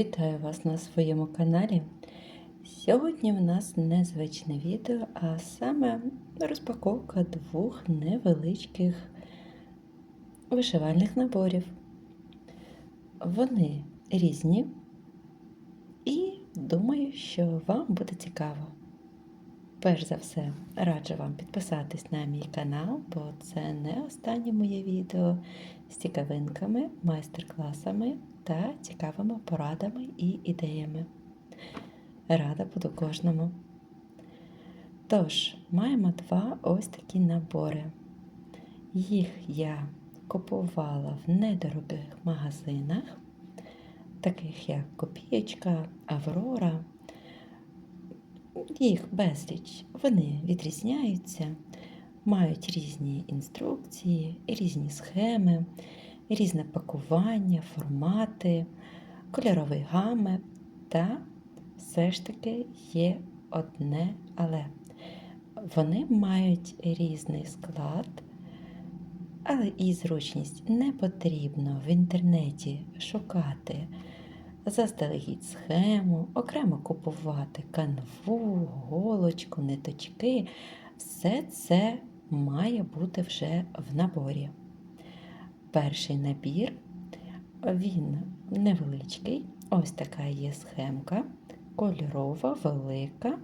Вітаю вас на своєму каналі. Сьогодні в нас незвичне відео, а саме розпаковка двох невеличких вишивальних наборів. Вони різні і думаю, що вам буде цікаво. Перш за все, раджу вам підписатись на мій канал, бо це не останнє моє відео з цікавинками, майстер-класами та цікавими порадами і ідеями. Рада буду кожному. Тож, маємо два ось такі набори. Їх я купувала в недорогих магазинах, таких як Копієчка, Аврора. Їх безліч. Вони відрізняються, мають різні інструкції, різні схеми, різне пакування, формати, кольорові гами. Та все ж таки є одне але. Вони мають різний склад, але і зручність не потрібно в інтернеті шукати заздалегідь схему, окремо купувати канву, голочку, ниточки. Все це має бути вже в наборі. Перший набір, він невеличкий, ось така є схемка, кольорова, велика,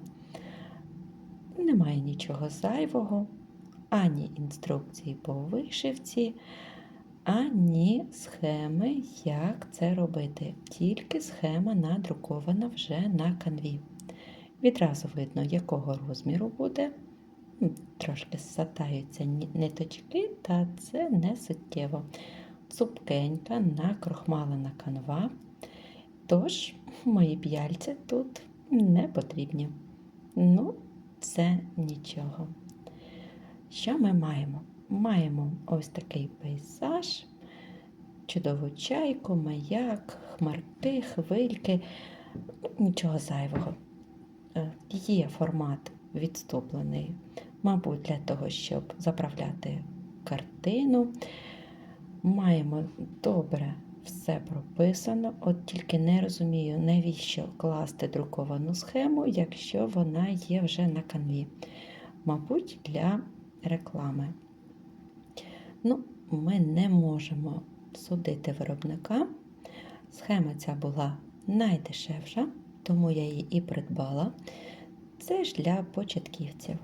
немає нічого зайвого, ані інструкції по вишивці, ані схеми, як це робити. Тільки схема надрукована вже на канві. Відразу видно, якого розміру буде. Трошки сатаються ниточки, та це не суттєво. Цупкенька, накрохмалена канва. Тож, мої п'яльці тут не потрібні. Ну, це нічого. Що ми маємо? Маємо ось такий пейзаж, чудову чайку, маяк, хмарки, хвильки, нічого зайвого. Е, є формат відступлений, мабуть, для того, щоб заправляти картину. Маємо добре все прописано, от тільки не розумію, навіщо класти друковану схему, якщо вона є вже на канві. Мабуть, для реклами. Ну, Ми не можемо судити виробника. Схема ця була найдешевша, тому я її і придбала. Це ж для початківців.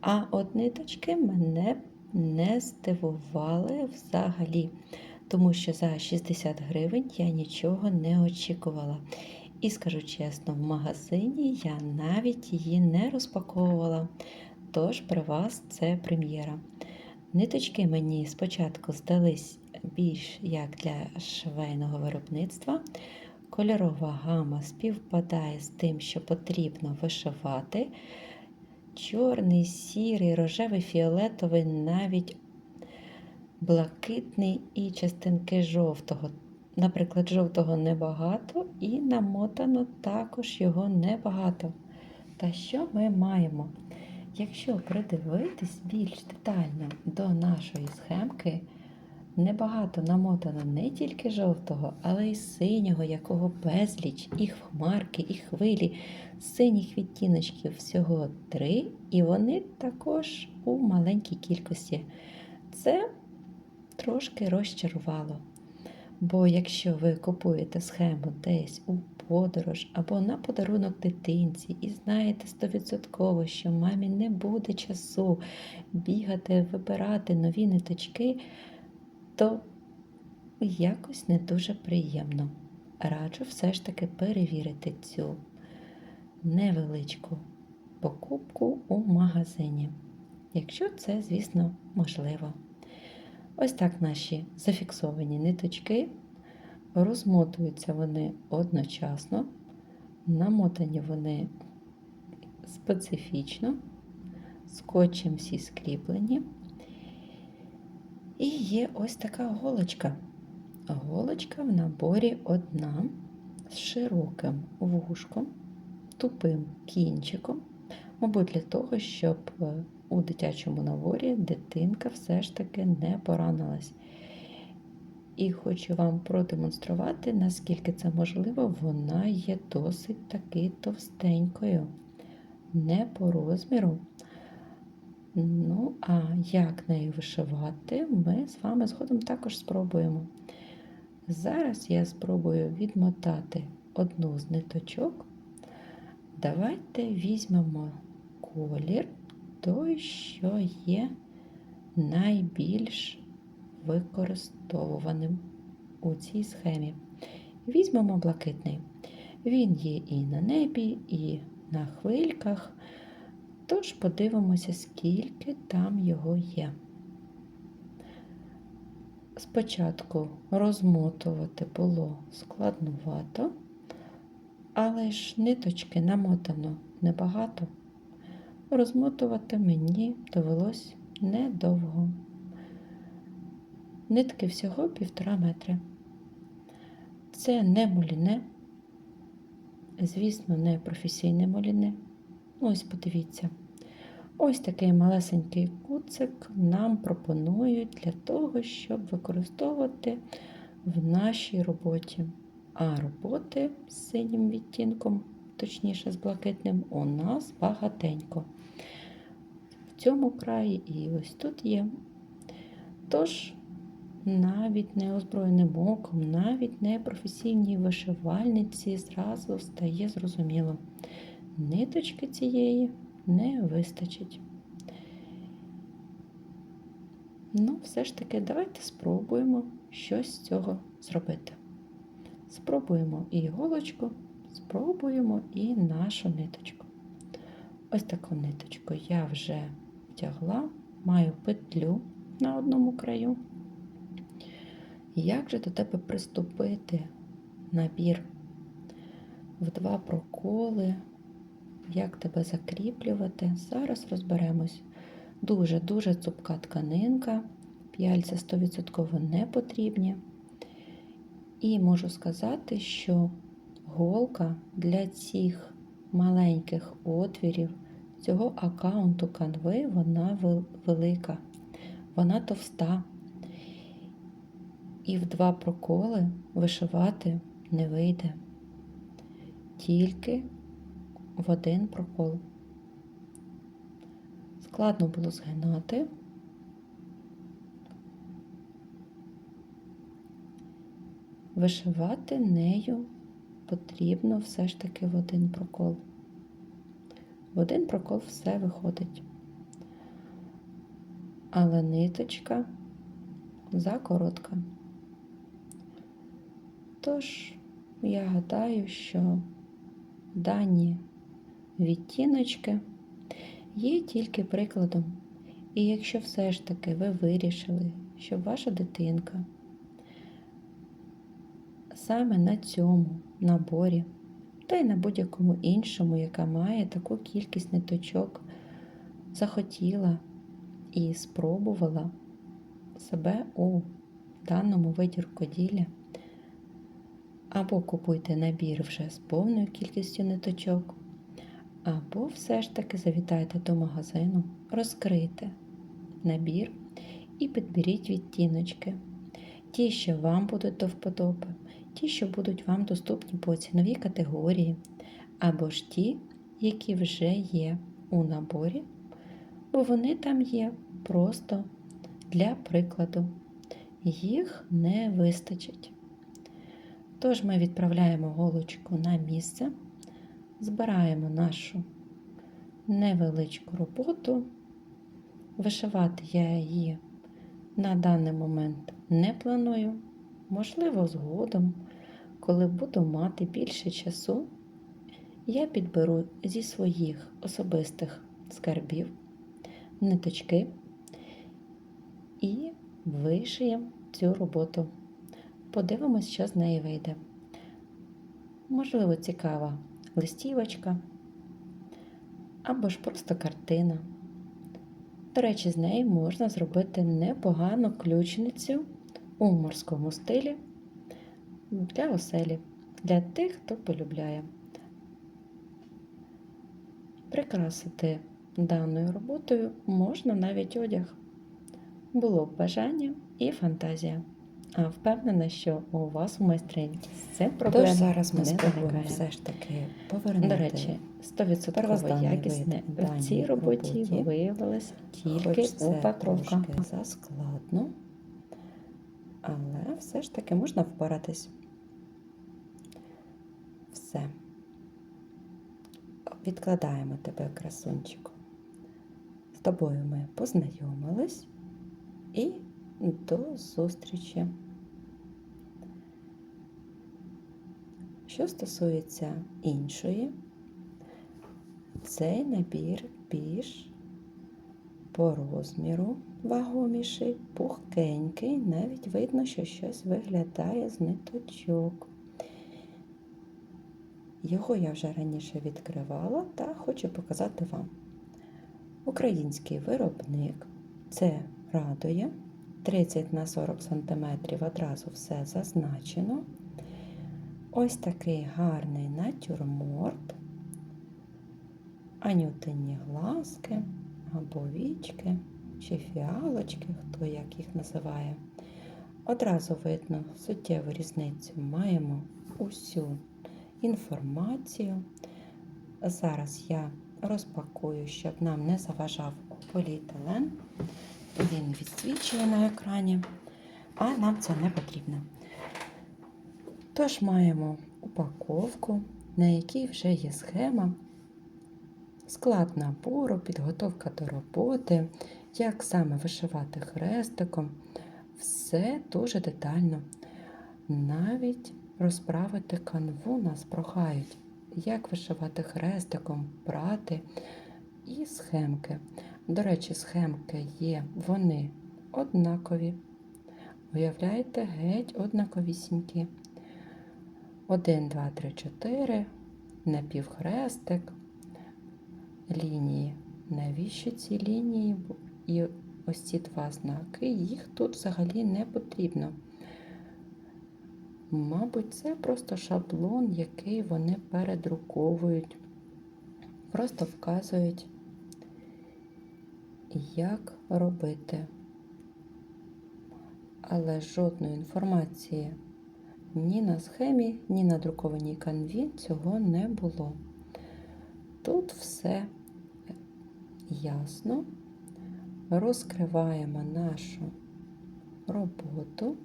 А от ниточки мене не здивували взагалі, тому що за 60 гривень я нічого не очікувала. І скажу чесно, в магазині я навіть її не розпаковувала. Тож при вас це прем'єра. Ниточки мені спочатку здались більш як для швейного виробництва. Кольорова гама співпадає з тим, що потрібно вишивати. Чорний, сірий, рожевий, фіолетовий, навіть блакитний і частинки жовтого. Наприклад, жовтого небагато, і намотано також його небагато. Та що ми маємо? Якщо придивитись більш детально до нашої схемки, небагато намотано не тільки жовтого, але й синього, якого безліч, і хмарки, і хвилі, синіх відтіночків всього три, і вони також у маленькій кількості. Це трошки розчарувало. Бо якщо ви купуєте схему десь у подорож або на подарунок дитинці, і знаєте стовідсотково, що мамі не буде часу бігати, вибирати нові ниточки, то якось не дуже приємно. Раджу все ж таки перевірити цю невеличку покупку у магазині, якщо це, звісно, можливо. Ось так наші зафіксовані ниточки. Розмотуються вони одночасно, намотані вони специфічно, скотчем всі скріплені. І є ось така голочка. Голочка в наборі одна з широким вушком, тупим кінчиком, мабуть, для того, щоб е, у дитячому наборі дитинка все ж таки не поранилась. І хочу вам продемонструвати, наскільки це можливо, вона є досить таки товстенькою. Не по розміру. Ну, а як нею вишивати, ми з вами згодом також спробуємо. Зараз я спробую відмотати одну з ниточок. Давайте візьмемо колір, той, що є найбільш використовуваним у цій схемі. Візьмемо блакитний. Він є і на небі, і на хвильках. Тож подивимося, скільки там його є. Спочатку розмотувати було складнувато, але ж ниточки намотано небагато. Розмотувати мені довелось недовго. Нитки всього півтора метри. Це не муліне, звісно, не професійне муліне. Ось подивіться. Ось такий малесенький куцик нам пропонують для того, щоб використовувати в нашій роботі. А роботи з синім відтінком, точніше з блакитним, у нас багатенько. В цьому краї і ось тут є. Тож, навіть неозброєним оком, навіть не професійній вишивальниці зразу стає зрозуміло. Ниточки цієї не вистачить. Ну, все ж таки, давайте спробуємо щось з цього зробити. Спробуємо і іголочку, спробуємо і нашу ниточку. Ось таку ниточку я вже втягла, маю петлю на одному краю. Як же до тебе приступити набір в два проколи? Як тебе закріплювати? Зараз розберемось. Дуже-дуже цупка тканинка, п'яльця 100% не потрібні. І можу сказати, що голка для цих маленьких отвірів цього аккаунту канви, вона велика, вона товста. І в два проколи вишивати не вийде. Тільки в один прокол. Складно було згинати. Вишивати нею потрібно все ж таки в один прокол. В один прокол все виходить. Але ниточка закоротка. Тож, я гадаю, що дані відтіночки є тільки прикладом. І якщо все ж таки ви вирішили, що ваша дитинка саме на цьому наборі, та й на будь-якому іншому, яка має таку кількість ниточок, захотіла і спробувала себе у даному виді рукоділля, або купуйте набір вже з повною кількістю ниточок, або все ж таки завітайте до магазину, розкрийте набір і підберіть відтіночки. Ті, що вам будуть до вподоби, ті, що будуть вам доступні по ціновій категорії, або ж ті, які вже є у наборі, бо вони там є просто для прикладу. Їх не вистачить. Тож ми відправляємо голочку на місце, збираємо нашу невеличку роботу. Вишивати я її на даний момент не планую. Можливо, згодом, коли буду мати більше часу, я підберу зі своїх особистих скарбів ниточки і вишиємо цю роботу. Подивимось, що з неї вийде. Можливо, цікава листівочка або ж просто картина. До речі, з неї можна зробити непогану ключницю у морському стилі для оселі, для тих, хто полюбляє. Прикрасити даною роботою можна навіть одяг. Було б бажання і фантазія. А впевнена, що у вас в майстрині з цим проблем Тож зараз ми спробуємо все ж таки повернути. До речі, 100% якісне в цій роботі виявилася тільки це упаковка. трошки заскладно, але все ж таки можна впоратись. Все. Відкладаємо тебе, красунчику. З тобою ми познайомились і до зустрічі. Що стосується іншої, цей набір більш по розміру вагоміший, пухкенький, навіть видно, що щось виглядає з ниточок. Його я вже раніше відкривала та хочу показати вам. Український виробник це радує 30 на 40 см одразу все зазначено. Ось такий гарний натюрморт, анютині глазки або вічки чи фіалочки, хто як їх називає. Одразу видно суттєву різницю. Маємо усю інформацію. Зараз я розпакую, щоб нам не заважав поліетилен. Він відсвічує на екрані, а нам це не потрібно. Тож маємо упаковку, на якій вже є схема, склад набору, підготовка до роботи, як саме вишивати хрестиком. Все дуже детально. Навіть розправити канву нас прохають, як вишивати хрестиком, брати і схемки. До речі, схемки є, вони однакові. Уявляєте, геть однаковісінькі. 1, 2, 3, 4, напівхрестик, лінії. Навіщо ці лінії і ось ці два знаки? Їх тут взагалі не потрібно. Мабуть, це просто шаблон, який вони передруковують, просто вказують, як робити. Але жодної інформації ні на схемі, ні на друкованій канві цього не було. Тут все ясно. Розкриваємо нашу роботу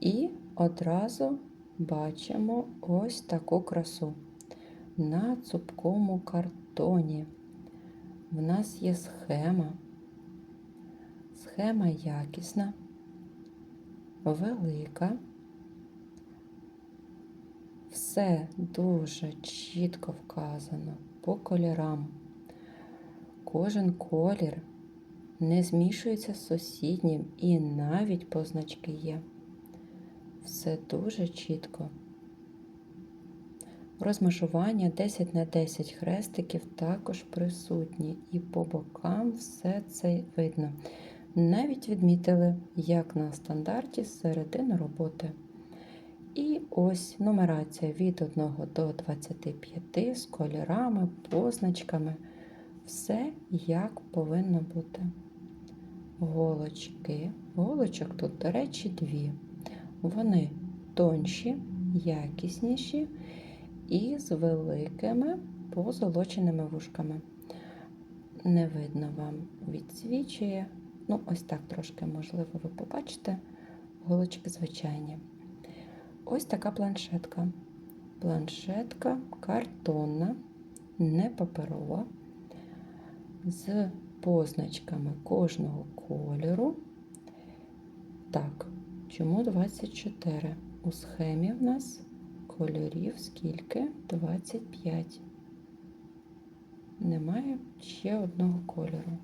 і одразу бачимо ось таку красу. На цупкому картоні в нас є схема. Схема якісна, велика. Все дуже чітко вказано по кольорам. Кожен колір не змішується з сусіднім і навіть позначки є. Все дуже чітко. Розмежування 10 на 10 хрестиків також присутні, і по бокам все це видно. Навіть відмітили, як на стандарті з середини роботи. І ось нумерація від 1 до 25 з кольорами, позначками. Все як повинно бути. Голочки. Голочок тут, до речі, дві. Вони тонші, якісніші і з великими позолоченими вушками. Не видно вам відсвічує. Ну, ось так трошки, можливо, ви побачите. Голочки звичайні. Ось така планшетка. Планшетка картонна, не паперова, з позначками кожного кольору. Так, чому 24? У схемі в нас кольорів скільки? 25. Немає ще одного кольору.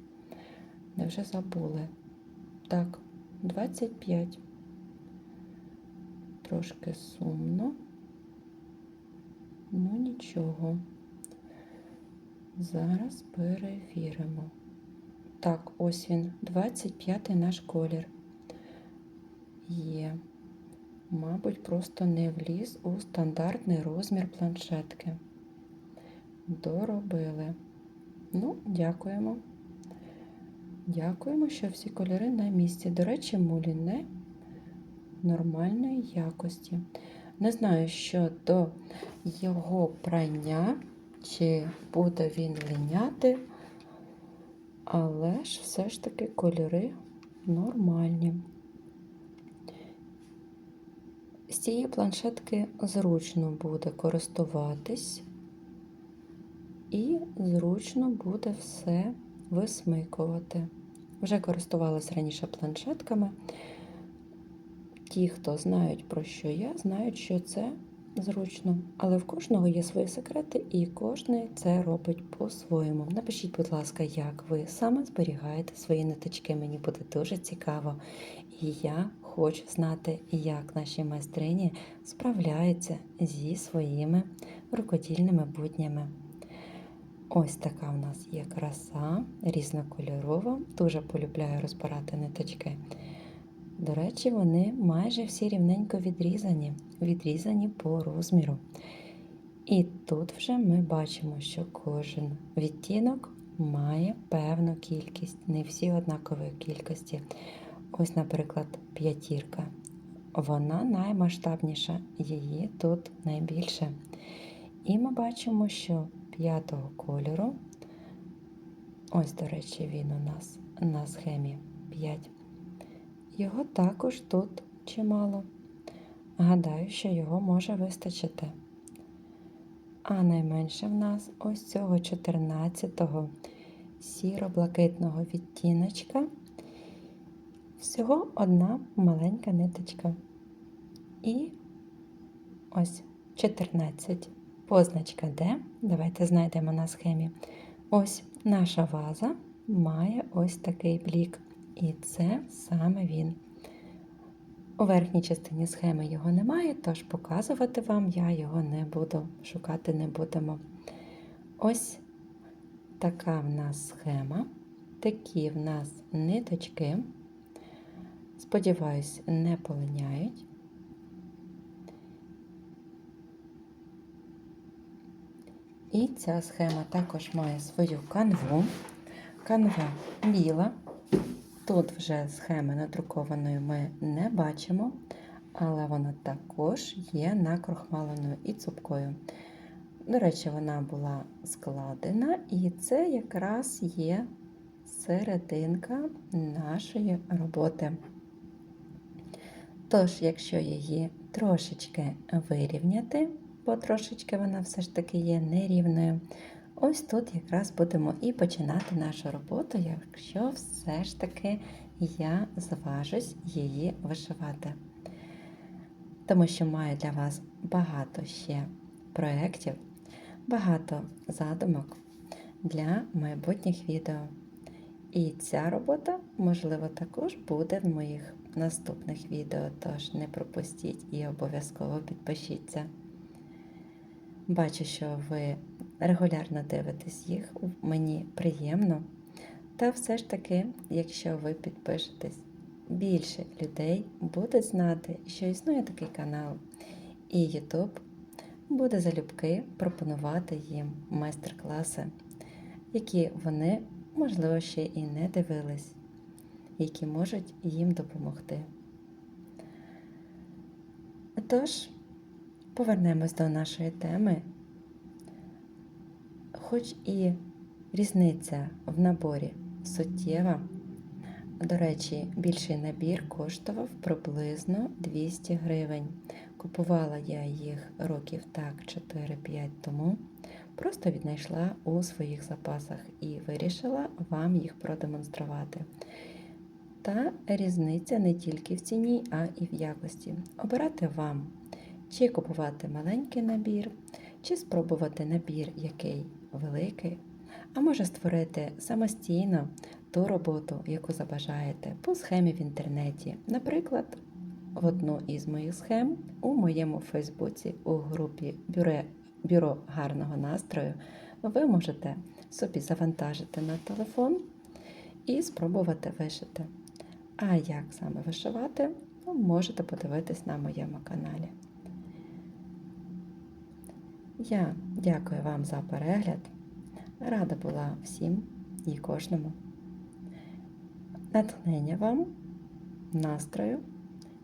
Невже забули? Так, 25. Трошки сумно. Ну нічого. Зараз перевіримо. Так, ось він, 25 наш колір. Є. Мабуть, просто не вліз у стандартний розмір планшетки. Доробили. Ну, дякуємо. Дякуємо, що всі кольори на місці. До речі, муліне нормальної якості. Не знаю, що до його прання, чи буде він линяти, але ж все ж таки кольори нормальні. З цієї планшетки зручно буде користуватись і зручно буде все висмикувати. Вже користувалась раніше планшетками. Ті, хто знають про що я, знають, що це зручно. Але в кожного є свої секрети, і кожен це робить по-своєму. Напишіть, будь ласка, як ви саме зберігаєте свої ниточки. Мені буде дуже цікаво. І я хочу знати, як наші майстрині справляються зі своїми рукодільними буднями. Ось така у нас є краса, різнокольорова. Дуже полюбляю розбирати ниточки. До речі, вони майже всі рівненько відрізані, відрізані по розміру. І тут вже ми бачимо, що кожен відтінок має певну кількість, не всі однакової кількості. Ось, наприклад, п'ятірка. Вона наймасштабніша, її тут найбільше. І ми бачимо, що п'ятого кольору, ось, до речі, він у нас на схемі 5. Його також тут чимало. Гадаю, що його може вистачити. А найменше в нас ось цього 14-го сіро-блакитного відтіночка. Всього одна маленька ниточка. І ось 14. Позначка Д. Давайте знайдемо на схемі. Ось наша ваза має ось такий блік. І це саме він. У верхній частині схеми його немає, тож показувати вам я його не буду, шукати не будемо. Ось така в нас схема, такі в нас ниточки. Сподіваюсь, не полиняють. І ця схема також має свою канву. Канва біла. Тут вже схеми надрукованої ми не бачимо, але вона також є накрохмаленою і цупкою. До речі, вона була складена, і це якраз є серединка нашої роботи. Тож, якщо її трошечки вирівняти, бо трошечки вона все ж таки є нерівною, ось тут якраз будемо і починати нашу роботу, якщо все ж таки я зважусь її вишивати. Тому що маю для вас багато ще проєктів, багато задумок для майбутніх відео. І ця робота, можливо, також буде в моїх наступних відео, тож не пропустіть і обов'язково підпишіться. Бачу, що ви регулярно дивитесь їх, мені приємно. Та все ж таки, якщо ви підпишетесь, більше людей буде знати, що існує такий канал, і YouTube буде залюбки пропонувати їм майстер-класи, які вони, можливо, ще і не дивились, які можуть їм допомогти. Тож, повернемось до нашої теми. Хоч і різниця в наборі суттєва. До речі, більший набір коштував приблизно 200 гривень. Купувала я їх років так 4-5 тому. Просто віднайшла у своїх запасах і вирішила вам їх продемонструвати. Та різниця не тільки в ціні, а і в якості. Обирати вам, чи купувати маленький набір, чи спробувати набір, який великий, а може створити самостійно ту роботу, яку забажаєте, по схемі в інтернеті. Наприклад, в одну із моїх схем у моєму Фейсбуці у групі Бюро, Бюро гарного настрою ви можете собі завантажити на телефон і спробувати вишити. А як саме вишивати, ви можете подивитись на моєму каналі. Я дякую вам за перегляд. Рада була всім і кожному. Натхнення вам, настрою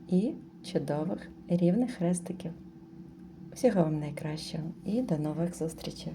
і чудових рівних хрестиків. Всього вам найкращого і до нових зустрічей!